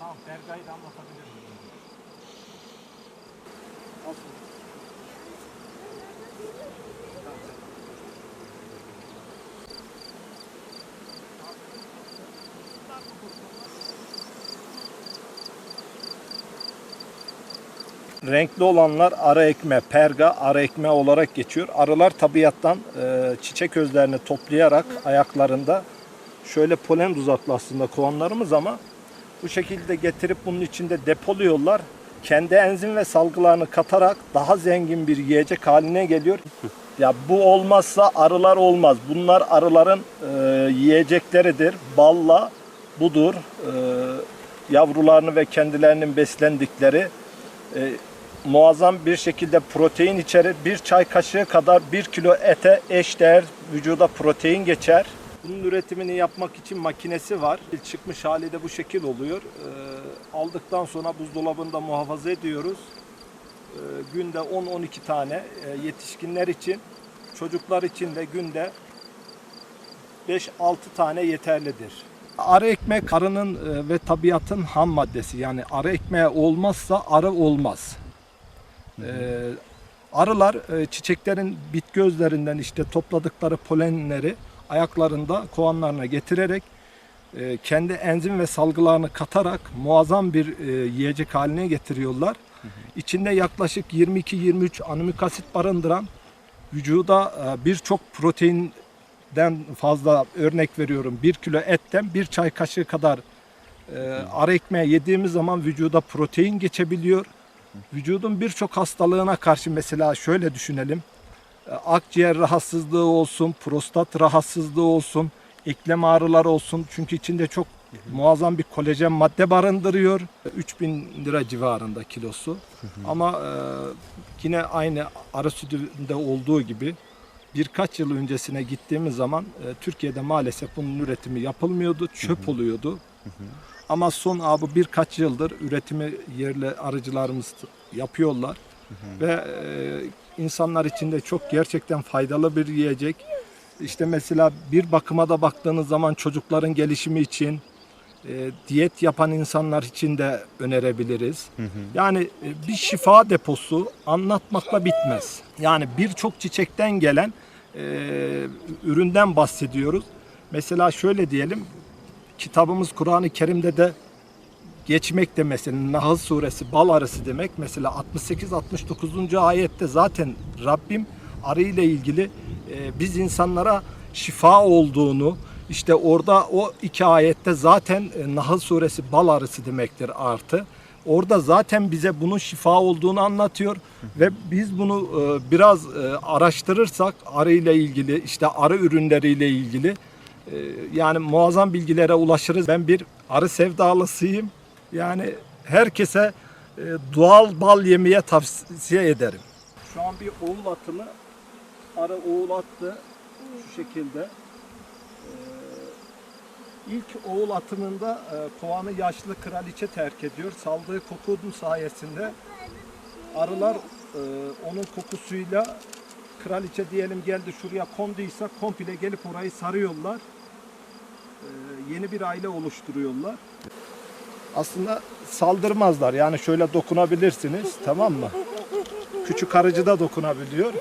Tamam Berga'yı da anlatabilir miyim? Renkli olanlar arı ekme, perga arı ekme olarak geçiyor. Arılar tabiattan e, çiçek özlerini toplayarak ayaklarında şöyle polen tuzaklı aslında kovanlarımız ama bu şekilde getirip bunun içinde depoluyorlar. Kendi enzim ve salgılarını katarak daha zengin bir yiyecek haline geliyor. Ya bu olmazsa arılar olmaz. Bunlar arıların e, yiyecekleridir. Balla budur. E, yavrularını ve kendilerinin beslendikleri e, muazzam bir şekilde protein içerir. Bir çay kaşığı kadar bir kilo ete eşdeğer vücuda protein geçer. Bunun üretimini yapmak için makinesi var. Çıkmış hali de bu şekil oluyor. Ee, aldıktan sonra buzdolabında muhafaza ediyoruz. Ee, günde 10-12 tane e, yetişkinler için, çocuklar için de günde 5-6 tane yeterlidir. Arı ekmek arının e, ve tabiatın ham maddesi. Yani arı ekmeği olmazsa arı olmaz. Ee, arılar e, çiçeklerin bitki özlerinden işte topladıkları polenleri ayaklarında kovanlarına getirerek e, kendi enzim ve salgılarını katarak muazzam bir e, yiyecek haline getiriyorlar. İçinde yaklaşık 22-23 aminik asit barındıran vücuda e, birçok proteinden fazla örnek veriyorum. 1 kilo etten bir çay kaşığı kadar arı ekmeği yediğimiz zaman vücuda protein geçebiliyor. Vücudun birçok hastalığına karşı mesela şöyle düşünelim. E, Akciğer rahatsızlığı olsun, prostat rahatsızlığı olsun, eklem ağrıları olsun. Çünkü içinde çok muazzam bir kolajen madde barındırıyor. 3000 lira civarında kilosu. Ama e, yine aynı arı sütünde olduğu gibi birkaç yıl öncesine gittiğimiz zaman e, Türkiye'de maalesef bunun üretimi yapılmıyordu, çöp oluyordu. Ama son abi birkaç yıldır üretimi yerli arıcılarımız yapıyorlar ve e, insanlar için de çok gerçekten faydalı bir yiyecek. İşte mesela bir bakıma da baktığınız zaman çocukların gelişimi için e, diyet yapan insanlar için de önerebiliriz. Yani e, bir şifa deposu anlatmakla bitmez. Yani birçok çiçekten gelen e, üründen bahsediyoruz. Mesela şöyle diyelim, kitabımız Kur'an-ı Kerim'de de de mesela Nahl suresi bal arısı demek. Mesela 68-69. ayette zaten Rabbim arı ile ilgili e, biz insanlara şifa olduğunu işte orada o iki ayette zaten e, Nahl suresi bal arısı demektir artı. Orada zaten bize bunun şifa olduğunu anlatıyor ve biz bunu e, biraz e, araştırırsak arı ile ilgili işte arı ürünleriyle ilgili e, yani muazzam bilgilere ulaşırız. Ben bir arı sevdalısıyım. Yani herkese e, doğal bal yemeye tavsiye ederim. Şu an bir oğul atımı arı oğul attı şu şekilde. Ee, ilk oğul atımında e, kovanı yaşlı kraliçe terk ediyor. Saldığı kokudun sayesinde arılar e, onun kokusuyla kraliçe diyelim geldi şuraya konduysa komple gelip orayı sarıyorlar. Yeni bir aile oluşturuyorlar. Aslında saldırmazlar. Yani şöyle dokunabilirsiniz tamam mı? Küçük arıcı da dokunabiliyor.